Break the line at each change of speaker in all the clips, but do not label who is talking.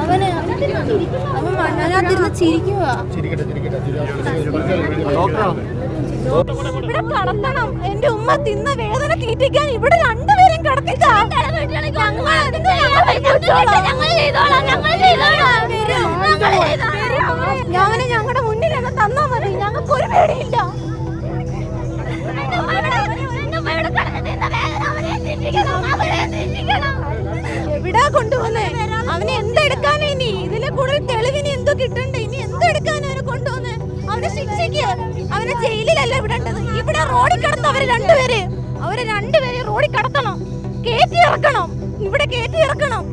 അവൻ എന്റെ ഉമ്മ തിന്ന വേദന തീറ്റിക്കാൻ ഇവിടെ രണ്ടുപേരും കിടത്തിക്കാം ഞാൻ ഞങ്ങളുടെ മുന്നിൽ തന്നാ മതി. ഞങ്ങൾക്ക് ഒരു പേടിയില്ല. എവിടാ കൊണ്ടുവന്നേ? അവനെ എന്തെടുക്കാനാ ഇനി? ഇതിലെ കൂടുതൽ തെളിവിന് എന്തോ കിട്ടണ്ടേ? ഇനി എന്തെടുക്കാനാ അവനെ കൊണ്ടുവന്നേ? അവനെ ശിക്ഷയ്ക്ക് അവനെ ജയിലിലല്ല വിടേണ്ടത്? ഇവിടെ റോഡിൽ കിടന്ന അവർ രണ്ടുപേര്. അവരെ രണ്ടുപേരെ റോഡിൽ കടത്തണം. കേറ്റി ഇറക്കണം. ഇവിടെ കേറ്റി ഇറക്കണം.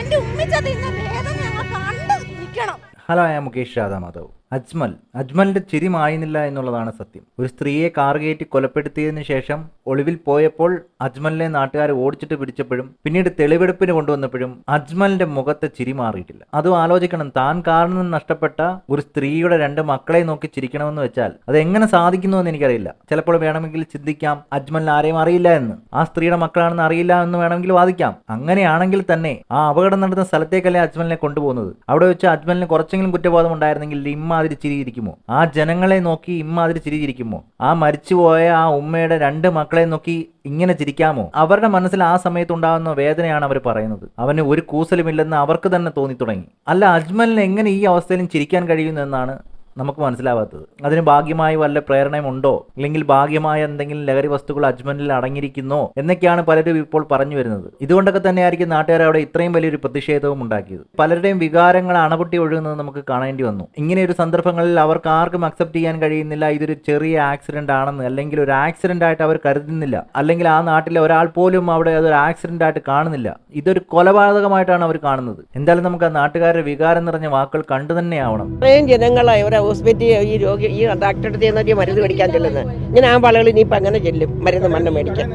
എന്റെ ഉമ്മിച്ചത് ഇന്ന് ഭേദം ഞങ്ങൾ കണ്ട് നിൽക്കണം.
ഹലോ ഞാൻ മുകേഷ് രാധാ മാധവ് അജ്മൽ. അജ്മലിന്റെ ചിരി മായുന്നില്ല എന്നുള്ളതാണ് സത്യം. ഒരു സ്ത്രീയെ കാർ കയറ്റി കൊലപ്പെടുത്തിയതിനു ശേഷം ഒളിവിൽ പോയപ്പോൾ അജ്മലിനെ നാട്ടുകാർ ഓടിച്ചിട്ട് പിടിച്ചപ്പോഴും പിന്നീട് തെളിവെടുപ്പിന് കൊണ്ടുവന്നപ്പോഴും അജ്മലിന്റെ മുഖത്തെ ചിരി മാറിയിട്ടില്ല. അതും ആലോചിക്കണം താൻ കാറിൽ നിന്ന് നഷ്ടപ്പെട്ട ഒരു സ്ത്രീയുടെ രണ്ട് മക്കളെ നോക്കി ചിരിക്കണമെന്ന് വെച്ചാൽ അത് എങ്ങനെ സാധിക്കുന്നു എന്ന് എനിക്കറിയില്ല. ചിലപ്പോൾ വേണമെങ്കിൽ ചിന്തിക്കാം അജ്മലിന് ആരെയും അറിയില്ല എന്ന്. ആ സ്ത്രീയുടെ മക്കളാണെന്ന് അറിയില്ല എന്ന് വേണമെങ്കിൽ വാദിക്കാം. അങ്ങനെയാണെങ്കിൽ തന്നെ ആ അപകടം നടന്ന സ്ഥലത്തേക്കല്ലേ അജ്മലിനെ കൊണ്ടുപോകുന്നത്? അവിടെ വെച്ച് അജ്മലിന് കുറച്ചെങ്കിലും കുറ്റബോധം ഉണ്ടായിരുന്നെങ്കിൽ ഇമ്മാതിരി ചിരിയിരിക്കുമോ? ആ ജനങ്ങളെ നോക്കി ഇമ്മാതിരി ചിരിയിരിക്കുമോ? ആ മരിച്ചുപോയ ആ ഉമ്മയുടെ രണ്ട് മക്കളെ നോക്കി ഇങ്ങനെ ചിരിക്കാമോ? അവരുടെ മനസ്സിൽ ആ സമയത്ത് ഉണ്ടാകുന്ന വേദനയാണ് അവർ പറയുന്നത്. അവന് ഒരു കൂസലുമില്ലെന്ന് അവർക്ക് തന്നെ തോന്നി തുടങ്ങി അല്ല അജ്മലിന് എങ്ങനെ ഈ അവസ്ഥയിലും ചിരിക്കാൻ കഴിയുന്നു എന്നാണ് നമുക്ക് മനസ്സിലാവാത്തത്. അതിന് ഭാഗ്യമായി വല്ല പ്രേരണയുമുണ്ടോ? അല്ലെങ്കിൽ ഭാഗ്യമായ എന്തെങ്കിലും ലഹരി വസ്തുക്കൾ അജ്മനിൽ അടങ്ങിയിരിക്കുന്നോ? എന്നൊക്കെയാണ് പലരും ഇപ്പോൾ പറഞ്ഞു വരുന്നത്. ഇതുകൊണ്ടൊക്കെ തന്നെയായിരിക്കും നാട്ടുകാർ അവിടെ ഇത്രയും വലിയൊരു പ്രതിഷേധവും ഉണ്ടാക്കിയത്. പലരുടെയും വികാരങ്ങൾ അണപൊട്ടി ഒഴുകുന്നത് നമുക്ക് കാണേണ്ടി വന്നു. ഇങ്ങനെ ഒരു സന്ദർഭങ്ങളിൽ അവർക്ക് ആർക്കും അക്സെപ്റ്റ് ചെയ്യാൻ കഴിയുന്നില്ല. ഇതൊരു ചെറിയ ആക്സിഡന്റ് ആണെന്ന് അല്ലെങ്കിൽ ഒരു ആക്സിഡന്റ് ആയിട്ട് അവർ കരുതുന്നില്ല. അല്ലെങ്കിൽ ആ നാട്ടിൽ ഒരാൾ പോലും അവിടെ അതൊരു ആക്സിഡന്റ് ആയിട്ട് കാണുന്നില്ല. ഇതൊരു കൊലപാതകമായിട്ടാണ് അവർ കാണുന്നത്. എന്തായാലും നമുക്ക് ആ നാട്ടുകാരുടെ വികാരം നിറഞ്ഞ വാക്കുകൾ കണ്ടു തന്നെയാവണം.
ജനങ്ങളായി ഒരു ഹോസ്പിറ്റലിൽ ഈ രോഗി ഈ ഡാക്ടറുടെ അടുത്ത് ചെന്നിട്ട് മരുന്ന് മേടിക്കാൻ ചെല്ലുന്നത്. ഇങ്ങനെ ആ വളകൾ ഇനിയിപ്പോൾ അങ്ങനെ ചെല്ലും മരുന്ന് മണ്ണ് മേടിക്കാൻ.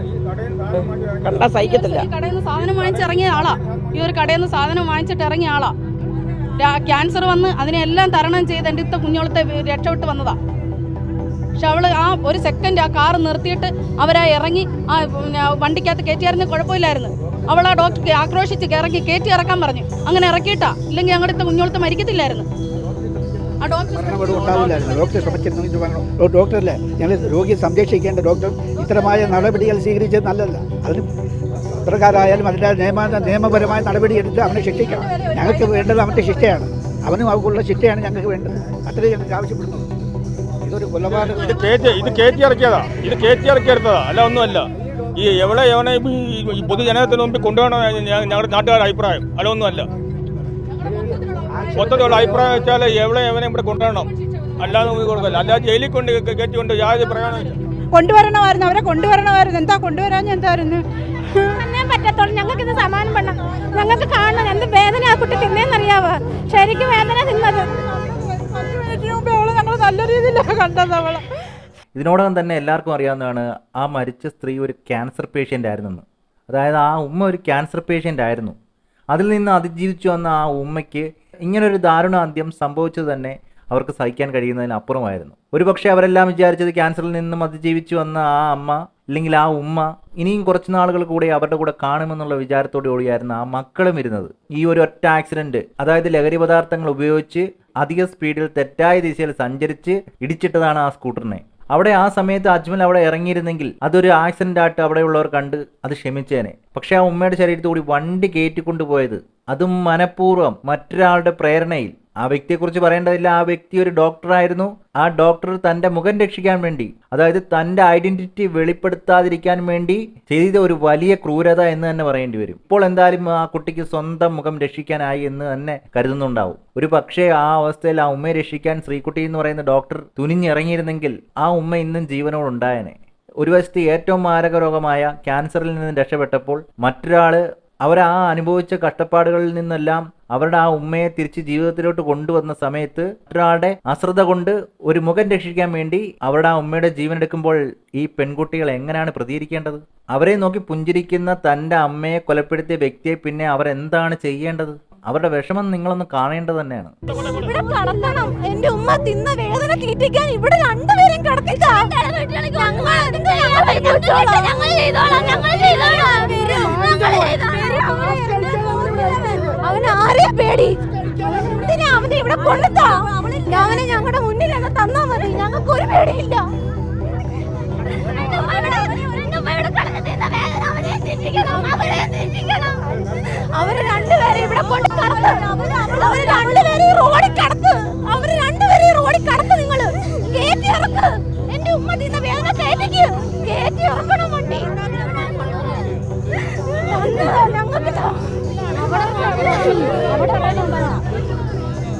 കണ്ടാ സഹിക്കത്തില്ല.
സാധനം വാങ്ങിച്ചിറങ്ങിയ ആളാ. ഈ ഒരു കടയിൽ നിന്ന് സാധനം വാങ്ങിച്ചിട്ട് ഇറങ്ങിയ ആളാ. ക്യാൻസർ വന്ന് അതിനെല്ലാം തരണം ചെയ്ത് എന്റെ ഇത്ത കുഞ്ഞോളത്തെ രക്ഷപ്പെട്ട് വന്നതാ. പക്ഷെ അവൾ ആ ഒരു സെക്കൻഡ് ആ കാർ നിർത്തിയിട്ട് അവരാ ഇറങ്ങി ആ വണ്ടിക്കകത്ത് കയറ്റിയായിരുന്നു കുഴപ്പമില്ലായിരുന്നു. അവൾ ആ ഡോക്ടർക്ക് ആക്രോശിച്ച് ഇറക്കി കയറ്റി ഇറക്കാൻ പറഞ്ഞു. അങ്ങനെ ഇറക്കിയിട്ടാ. ഇല്ലെങ്കിൽ ഞങ്ങളുടെ ഇത്ത കുഞ്ഞോളത്തെ മരിക്കത്തില്ലായിരുന്നു.
ഉണ്ടാവില്ലായിരുന്നു. ശ്രമിച്ചിരുന്നു. ഇത് ഡോക്ടറല്ലേ? ഞങ്ങൾ രോഗിയെ സംരക്ഷിക്കേണ്ട ഡോക്ടർ ഇത്തരമായ നടപടികൾ സ്വീകരിച്ചത് നല്ലതല്ല. അതിന് പത്രക്കാരായാലും അതിന്റെ നിയമ നിയമപരമായ നടപടി എടുത്ത് അവനെ ശിക്ഷിക്കണം. ഞങ്ങൾക്ക് വേണ്ടത് അവന്റെ ശിക്ഷയാണ്. അവനും അവക്കുള്ള ശിക്ഷയാണ് ഞങ്ങൾക്ക് വേണ്ടത്. അത്രയും ഞങ്ങൾക്ക് ആവശ്യപ്പെടുന്നത് ഇതൊരു കൊലപാതകം
ഇത് കയറ്റി ഇത് കയറ്റി ഇറക്കിയതാ. ഇത് കയറ്റി ഇറക്കിയെടുത്തതാ. അല്ല ഒന്നുമല്ല. ഈ എവിടെ എവനെ പൊതുജനത്തിന് മുമ്പിൽ കൊണ്ടുപോകണം ഞങ്ങളുടെ നാട്ടുകാരുടെ അഭിപ്രായം. അല്ല ഒന്നുമല്ല. മൊത്തത്തിലുള്ള അഭിപ്രായം വെച്ചാൽ എവിടെ എവനെ ഇവിടെ കൊണ്ടുവരണം. അല്ലാതെ നമുക്ക് കൊടുക്കില്ല അല്ലാതെ ജയിലിൽ കൊണ്ട് കയറ്റിക്കൊണ്ട് യാതൊരു പ്രയോജനമില്ല
കൊണ്ടുവരണമായിരുന്നു. അവരെ കൊണ്ടുവരണമായിരുന്നു. എന്താ കൊണ്ടുവരാൻ എന്തായിരുന്നു?
തന്നെ പറ്റത്തുള്ളൂ ഞങ്ങൾക്ക് ഇത് സമാനം പണം ഞങ്ങൾക്ക് കാണണം. എന്ത് വേദന ആ കുട്ടി തിന്നേന്നറിയാവോ? ശരിക്കും വേദന തിന്നത്.
ഞങ്ങൾ നല്ല രീതിയിലാണ് കണ്ടത് അവളെ.
ഇതിനോടകം തന്നെ എല്ലാവർക്കും അറിയാവുന്നതാണ് ആ മരിച്ച സ്ത്രീ ഒരു ക്യാൻസർ പേഷ്യന്റ് ആയിരുന്നെന്ന്. അതായത് ആ ഉമ്മ ഒരു ക്യാൻസർ പേഷ്യന്റ് ആയിരുന്നു. അതിൽ നിന്ന് അതിജീവിച്ചു വന്ന ആ ഉമ്മയ്ക്ക് ഇങ്ങനൊരു ദാരുണ അന്ത്യം സംഭവിച്ചത് തന്നെ അവർക്ക് സഹിക്കാൻ കഴിയുന്നതിനപ്പുറമായിരുന്നു. ഒരുപക്ഷെ അവരെല്ലാം വിചാരിച്ചത് ക്യാൻസറിൽ നിന്നും അതിജീവിച്ചു വന്ന ആ അമ്മ അല്ലെങ്കിൽ ആ ഉമ്മ ഇനിയും കുറച്ച് നാളുകൾ കൂടെ അവരുടെ കൂടെ കാണുമെന്നുള്ള വിചാരത്തോടെ ഓടിയായിരുന്നു ആ മക്കളും ഇരുന്നത്. ഈ ഒരു ഒറ്റ ആക്സിഡന്റ് അതായത് ലഹരി പദാർത്ഥങ്ങൾ ഉപയോഗിച്ച് അധിക സ്പീഡിൽ തെറ്റായ ദിശയിൽ സഞ്ചരിച്ച് ഇടിച്ചിട്ടതാണ് ആ സ്കൂട്ടറിനെ അവിടെ ആ സമയത്ത് അജ്മൽ അവിടെ ഇറങ്ങിയിരുന്നെങ്കിൽ അതൊരു ആക്സിഡന്റ് ആയിട്ട് അവിടെയുള്ളവർ കണ്ട് അത് ക്ഷമിച്ചേനെ. പക്ഷെ ആ ഉമ്മയുടെ ശരീരത്തോടി വണ്ടി കയറ്റിക്കൊണ്ടുപോയത് അതും മനഃപൂർവം മറ്റൊരാളുടെ പ്രേരണയിൽ. ആ വ്യക്തിയെക്കുറിച്ച് പറയേണ്ടതില്ല. ആ വ്യക്തി ഒരു ഡോക്ടറായിരുന്നു ആ ഡോക്ടർ തന്റെ മുഖം രക്ഷിക്കാൻ വേണ്ടി അതായത് തന്റെ ഐഡന്റിറ്റി വെളിപ്പെടുത്താതിരിക്കാൻ വേണ്ടി ചെയ്ത ഒരു വലിയ ക്രൂരത എന്ന് തന്നെ പറയേണ്ടി വരും. ഇപ്പോൾ എന്തായാലും ആ കുട്ടിക്ക് സ്വന്തം മുഖം രക്ഷിക്കാനായി എന്ന് തന്നെ കരുതുന്നുണ്ടാവും. ഒരു പക്ഷേ ആ അവസ്ഥയിൽ ആ ഉമ്മയെ രക്ഷിക്കാൻ ശ്രീകുട്ടി എന്ന് പറയുന്ന ഡോക്ടർ തുനിഞ്ഞിറങ്ങിയിരുന്നെങ്കിൽ ആ ഉമ്മ ഇന്നും ജീവനോടുണ്ടായനെ ഒരു വശത്ത് ഏറ്റവും മാരക രോഗമായ ക്യാൻസറിൽ നിന്ന് രക്ഷപ്പെട്ടപ്പോൾ മറ്റൊരാൾ അവർ ആ അനുഭവിച്ച കഷ്ടപ്പാടുകളിൽ നിന്നെല്ലാം അവരുടെ ആ ഉമ്മയെ തിരിച്ച് ജീവിതത്തിലോട്ട് കൊണ്ടുവന്ന സമയത്ത് ഒരാളുടെ അശ്രദ്ധ കൊണ്ട് ഒരു മുഖം രക്ഷിക്കാൻ വേണ്ടി അവരുടെ ആ ഉമ്മയുടെ ജീവൻ എടുക്കുമ്പോൾ ഈ പെൺകുട്ടികൾ എങ്ങനെയാണ് പ്രതികരിക്കേണ്ടത്? അവരെ നോക്കി പുഞ്ചിരിക്കുന്ന തന്റെ അമ്മയെ കൊലപ്പെടുത്തിയ വ്യക്തിയെ പിന്നെ അവരെന്താണ് ചെയ്യേണ്ടത്? അവരുടെ വിഷമം നിങ്ങളൊന്ന് കാണേണ്ടത് തന്നെയാണ്.
ഇവിടെ കടത്തണം. എന്റെ ഉമ്മ വേദന തീറ്റിക്കാൻ ഇവിടെ രണ്ടുപേരും കടത്തിച്ചാ. അവന് ആരെ പേടി. അവനെ ഇവിടെ അവനെ ഞങ്ങളുടെ മുന്നിൽ അങ്ങ് തന്നാ മതി. ഞങ്ങൾക്ക് ഒരു പേടിയില്ല. അവർ രണ്ടുപേരെ ഇവിടെ കൊണ്ട് അവർ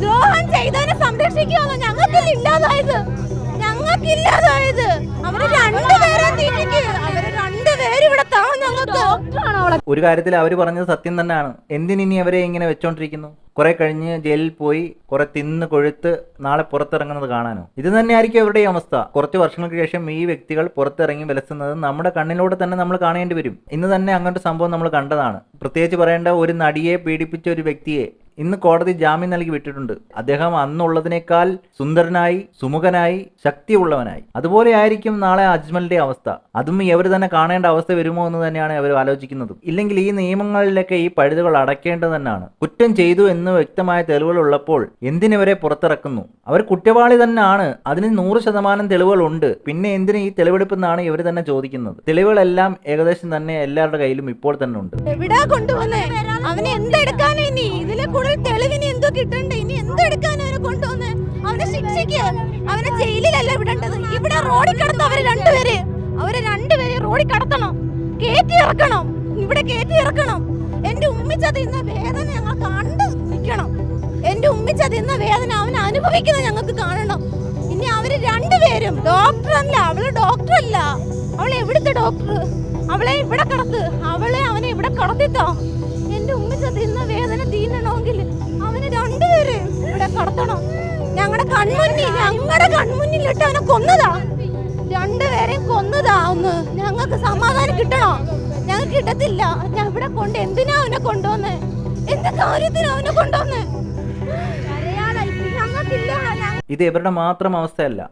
ദ്രോഹം ചെയ്തവനെ സംരക്ഷിക്കുമെന്ന് ഞങ്ങൾക്കില്ലാതായത് ഞങ്ങൾക്കില്ലാതായത്. അവർ രണ്ടുപേരെ
ഒരു കാര്യത്തിൽ അവർ പറഞ്ഞത് സത്യം തന്നെയാണ്. എന്തിനി അവരെ ഇങ്ങനെ വെച്ചോണ്ടിരിക്കുന്നു? കുറെ കഴിഞ്ഞ് ജയിലിൽ പോയി കുറെ തിന്ന് കൊഴുത്ത് നാളെ പുറത്തിറങ്ങുന്നത് കാണാനോ? ഇത് തന്നെയായിരിക്കും അവരുടെ അവസ്ഥ. കുറച്ച് വർഷങ്ങൾക്ക് ശേഷം ഈ വ്യക്തികൾ പുറത്തിറങ്ങി വിലസുന്നത് നമ്മുടെ കണ്ണിലൂടെ തന്നെ നമ്മൾ കാണേണ്ടി വരും. ഇന്ന് തന്നെ അങ്ങനത്തെ സംഭവം നമ്മൾ കണ്ടതാണ്. പ്രത്യേകിച്ച് പറയേണ്ട ഒരു നടിയെ പീഡിപ്പിച്ച ഒരു വ്യക്തിയെ ഇന്ന് കോടതി ജാമ്യം നൽകി വിട്ടിട്ടുണ്ട്. അദ്ദേഹം അന്നുള്ളതിനേക്കാൾ സുന്ദരനായി സുമുഖനായി ശക്തിയുള്ളവനായി. അതുപോലെ ആയിരിക്കും നാളെ അജ്മലിന്റെ അവസ്ഥ. അതും ഇവർ തന്നെ കാണേണ്ട അവസ്ഥ വരുമോ എന്ന് തന്നെയാണ് അവർ ആലോചിക്കുന്നത്. ഇല്ലെങ്കിൽ ഈ നിയമങ്ങളിലൊക്കെ ഈ പഴുതുകൾ അടയ്ക്കേണ്ടത് തന്നെയാണ്. കുറ്റം ചെയ്തു എന്ന് വ്യക്തമായ തെളിവുകൾ ഉള്ളപ്പോൾ എന്തിനവരെ പുറത്തിറക്കുന്നു? അവർ കുറ്റവാളി തന്നെയാണ്. അതിന് നൂറ് ശതമാനം തെളിവുകളുണ്ട് പിന്നെ എന്തിന് ഈ തെളിവെടുപ്പ് എന്നാണ് ഇവർ തന്നെ ചോദിക്കുന്നത്. തെളിവുകളെല്ലാം ഏകദേശം തന്നെ എല്ലാവരുടെ കയ്യിലും ഇപ്പോൾ തന്നെ ഉണ്ട്.
എവിടാ കൊണ്ടുവന്നേ? അവനെ എന്തെടുക്കാനാ ഇനി? ഇതിലെ കൂടുതൽ തെളിവിന് എന്തോ കിട്ടണ്ടേ? ഇനി എന്തെടുക്കാനാ അവനെ കൊണ്ടുവന്ന്? അവനെ ശിക്ഷയ്ക്ക് അവനെ ജയിലിലല്ല വിടേണ്ടത്. ഇവിടെ റോഡിൽ കടത്ത അവർ രണ്ടുപേര് അവരെ രണ്ടുപേരെ റോഡിൽ കടത്തണം. കേറ്റി ഇറക്കണം. ഇവിടെ കേറ്റി ഇറക്കണം. എന്റെ ഉമ്മിച്ച തിന്ന വേദന ഞങ്ങൾ കണ്ട് നിൽക്കണം. എന്റെ ഉമ്മിച്ച തിന്ന വേദന അവൻ അനുഭവിക്കുന്നത് ഞങ്ങൾക്ക് കാണണം. ഇനി അവർ രണ്ടുപേരും ഡോക്ടർ അല്ല അവൾ ഡോക്ടർ അല്ല. അവൾ എവിടുത്തെ ഡോക്ടർ അവളെ ഇവിടെ കടത്ത് അവളെ അവനെ ഇവിടെ കടത്തിത്താ. തിന്ന വേദന തീരണമെങ്കിൽ അവന് രണ്ടുപേരെ ഇവിടെ കടത്തണം. ഞങ്ങളുടെ കൺമുന്നിൽ ഞങ്ങളുടെ കൺമുന്നിലിട്ട് അവനെ കൊന്നതാ. രണ്ടുപേരെയും കൊന്നതാ ഒന്ന്. ഞങ്ങൾക്ക് സമാധാനം കിട്ടണോ? ഞങ്ങൾക്ക് കിട്ടത്തില്ല. ഞാൻ ഇവിടെ കൊണ്ട് എന്തിനാ അവനെ കൊണ്ടുവന്നേ? എന്ത് കാര്യത്തിനാ അവനെ കൊണ്ടുവന്നേ? ഞങ്ങൾക്കില്ല. ഞങ്ങ-
ഇത് ഇവരുടെ മാത്രം അവസ്ഥയല്ല.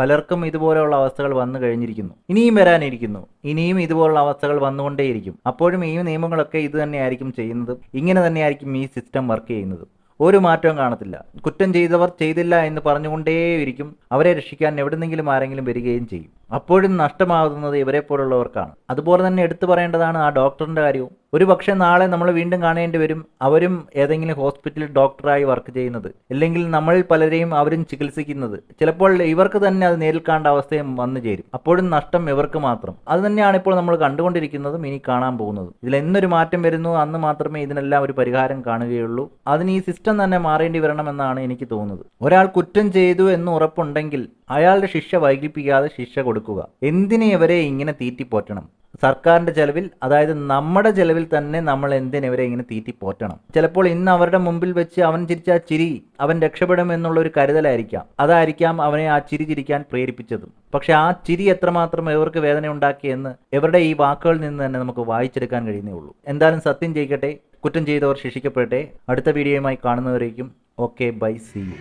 പലർക്കും ഇതുപോലെയുള്ള അവസ്ഥകൾ വന്നു കഴിഞ്ഞിരിക്കുന്നു. ഇനിയും വരാനിരിക്കുന്നു. ഇനിയും ഇതുപോലുള്ള അവസ്ഥകൾ വന്നുകൊണ്ടേയിരിക്കും. അപ്പോഴും ഈ നിയമങ്ങളൊക്കെ ഇത് തന്നെയായിരിക്കും ചെയ്യുന്നത്. ഇങ്ങനെ തന്നെയായിരിക്കും ഈ സിസ്റ്റം വർക്ക് ചെയ്യുന്നത്. ഒരു മാറ്റവും കാണത്തില്ല. കുറ്റം ചെയ്തവർ ചെയ്തില്ല എന്ന് പറഞ്ഞുകൊണ്ടേയിരിക്കും അവരെ രക്ഷിക്കാൻ എവിടെന്നെങ്കിലും ആരെങ്കിലും വരികയും ചെയ്യും. അപ്പോഴും നഷ്ടമാകുന്നത് ഇവരെ പോലുള്ളവർക്കാണ്. അതുപോലെ തന്നെ എടുത്തു പറയേണ്ടതാണ് ആ ഡോക്ടറിന്റെ കാര്യവും. ഒരു പക്ഷേ നാളെ നമ്മൾ വീണ്ടും കാണേണ്ടി വരും അവരും ഏതെങ്കിലും ഹോസ്പിറ്റലിൽ ഡോക്ടറായി വർക്ക് ചെയ്യുന്നത് അല്ലെങ്കിൽ നമ്മളിൽ പലരെയും അവരും ചികിത്സിക്കുന്നത്. ചിലപ്പോൾ ഇവർക്ക് തന്നെ അത് നേരിൽ കാണേണ്ട അവസ്ഥയും വന്നു ചേരും. അപ്പോഴും നഷ്ടം ഇവർക്ക് മാത്രം. അത് തന്നെയാണ് ഇപ്പോൾ നമ്മൾ കണ്ടുകൊണ്ടിരിക്കുന്നതും ഇനി കാണാൻ പോകുന്നതും. ഇതിൽ എന്നൊരു മാറ്റം വരുന്നു അന്ന് മാത്രമേ ഇതിനെല്ലാം ഒരു പരിഹാരം കാണുകയുള്ളൂ. അതിന് ഈ സിസ്റ്റം തന്നെ മാറേണ്ടി വരണമെന്നാണ് എനിക്ക് തോന്നുന്നത്. ഒരാൾ കുറ്റം ചെയ്തു എന്ന് ഉറപ്പുണ്ടെങ്കിൽ അയാളുടെ ശിക്ഷ വൈകിപ്പിക്കാതെ ശിക്ഷ കൊടുക്കുക. എന്തിനെ ഇവരെ ഇങ്ങനെ തീറ്റിപ്പോറ്റണം? സർക്കാരിന്റെ ചെലവിൽ അതായത് നമ്മുടെ ചെലവിൽ തന്നെ നമ്മൾ എന്തിനിവരെ ഇങ്ങനെ തീറ്റിപ്പോറ്റണം? ചിലപ്പോൾ ഇന്ന് അവരുടെ മുമ്പിൽ വെച്ച് അവൻ ചിരിച്ച ചിരി അവൻ രക്ഷപ്പെടും എന്നുള്ള ഒരു കരുതലായിരിക്കാം. അതായിരിക്കാം അവനെ ആ ചിരി ചിരിക്കാൻ പ്രേരിപ്പിച്ചതും. പക്ഷെ ആ ചിരി എത്രമാത്രം ഇവർക്ക് വേദന ഉണ്ടാക്കിയെന്ന് ഇവരുടെ ഈ വാക്കുകളിൽ നിന്ന് തന്നെ നമുക്ക് വായിച്ചെടുക്കാൻ കഴിയുന്നേ ഉള്ളൂ. എന്തായാലും സത്യം ചെയ്യിക്കട്ടെ കുറ്റം ചെയ്തവർ ശിക്ഷിക്കപ്പെടട്ടെ. അടുത്ത വീഡിയോയുമായി കാണുന്നവരേക്കും ഓക്കെ ബൈ സി യു.